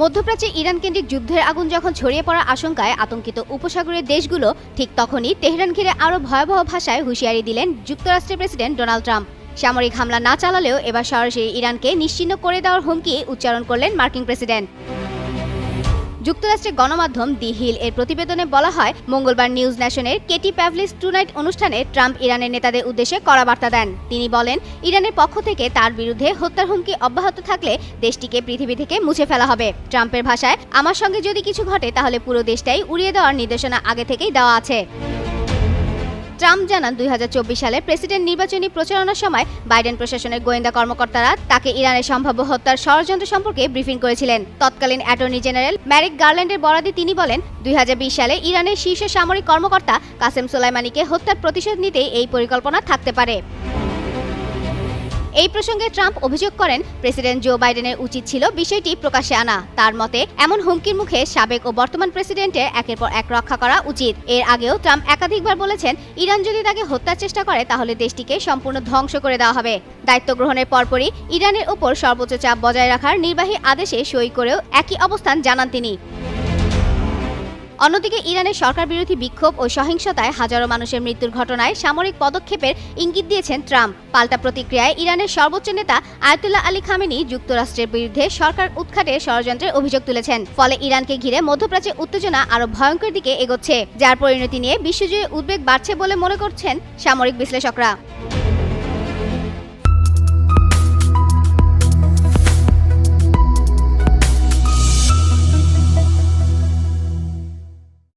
মধ্যপ্রাচ্যে ইরান কেন্দ্রিক যুদ্ধের আগুন যখন ছড়িয়ে পড়ার আশঙ্কায় আতঙ্কিত উপসাগরের দেশগুলো, ঠিক তখনই তেহরান ঘিরে আরও ভয়াবহ ভাষায় হুঁশিয়ারি দিলেন যুক্তরাষ্ট্রের প্রেসিডেন্ট ডোনাল্ড ট্রাম্প। সামরিক হামলা না চালালেও এবার সরাসরি ইরানকে নিশ্চিন্ন করে দেওয়ার হুমকি উচ্চারণ করলেন মার্কিন প্রেসিডেন্ট। যুক্তরাষ্ট্রের গণমাধ্যম দি হিল এর প্রতিবেদনে বলা হয়, মঙ্গলবার নিউজ ন্যাশনের কেটি প্যাভলিস টু নাইট অনুষ্ঠানে ট্রাম্প ইরানের নেতাদের উদ্দেশ্যে কড়া বার্তা দেন। তিনি বলেন, ইরানের পক্ষ থেকে তার বিরুদ্ধে হত্যার হুমকি অব্যাহত থাকলে দেশটিকে পৃথিবী থেকে মুছে ফেলা হবে। ট্রাম্পের ভাষায়, আমার সঙ্গে যদি কিছু ঘটে, তাহলে পুরো দেশটাই উড়িয়ে দেওয়ার নির্দেশনা আগে থেকেই দেওয়া আছে। ট্রাম্প জানান দুই হাজার চব্বিশ সালে প্রেসিডেন্ট নির্বাচনী প্রচারণার সময় বাইডেন প্রশাসনের গোয়েন্দা কর্মকর্তারা তাকে ইরানের সম্ভাব্য হত্যার ষড়যন্ত্র সম্পর্কে ব্রিফিং করেছিলেন। তৎকালীন অ্যাটর্নি জেনারেল ম্যারিক গার্ল্যান্ডের বরাদি তিনি বলেন, দুই হাজার বিশ সালে ইরানের শীর্ষ সামরিক কর্মকর্তা কাসেম সোলাইমানিকে হত্যার প্রতিশোধ নিতে এই পরিকল্পনা থাকতে পারে। এই প্রসঙ্গে ট্রাম্প অভিযোগ করেন, প্রেসিডেন্ট জো বাইডেনের উচিত ছিল বিষয়টি প্রকাশ্যে আনা। তার মতে, এমন হুমকির মুখে সাবেক ও বর্তমান প্রেসিডেন্টের একের পর এক রক্ষা করা উচিত। এর আগেও ট্রাম্প একাধিকবার বলেছেন, ইরান যদি তাকে হত্যার চেষ্টা করে, তাহলে দেশটিকে সম্পূর্ণ ধ্বংস করে দেওয়া হবে। দায়িত্ব গ্রহণের পরপরই ইরানের ওপর সর্বোচ্চ চাপ বজায় রাখার নির্বাহী আদেশে সই করেও একই অবস্থান জানান তিনি। অন্যদিকে ইরানের সরকার বিরোধী বিক্ষোভ ও সহিংসতায় হাজারো মানুষের মৃত্যুর ঘটনায় সামরিক পদক্ষেপের ইঙ্গিত দিয়েছেন ট্রাম্প। পাল্টা প্রতিক্রিয়ায় ইরানের সর্বোচ্চ নেতা আয়তুল্লাহ আলী খামেনি যুক্তরাষ্ট্রের বিরুদ্ধে সরকার উৎখাটে ষড়যন্ত্রের অভিযোগ তুলেছেন। ফলে ইরানকে ঘিরে মধ্যপ্রাচ্যে উত্তেজনা আরও ভয়ঙ্কর দিকে এগোচ্ছে, যার পরিণতি নিয়ে বিশ্বজুড়ে উদ্বেগ বাড়ছে বলে মনে করছেন সামরিক বিশ্লেষকরা।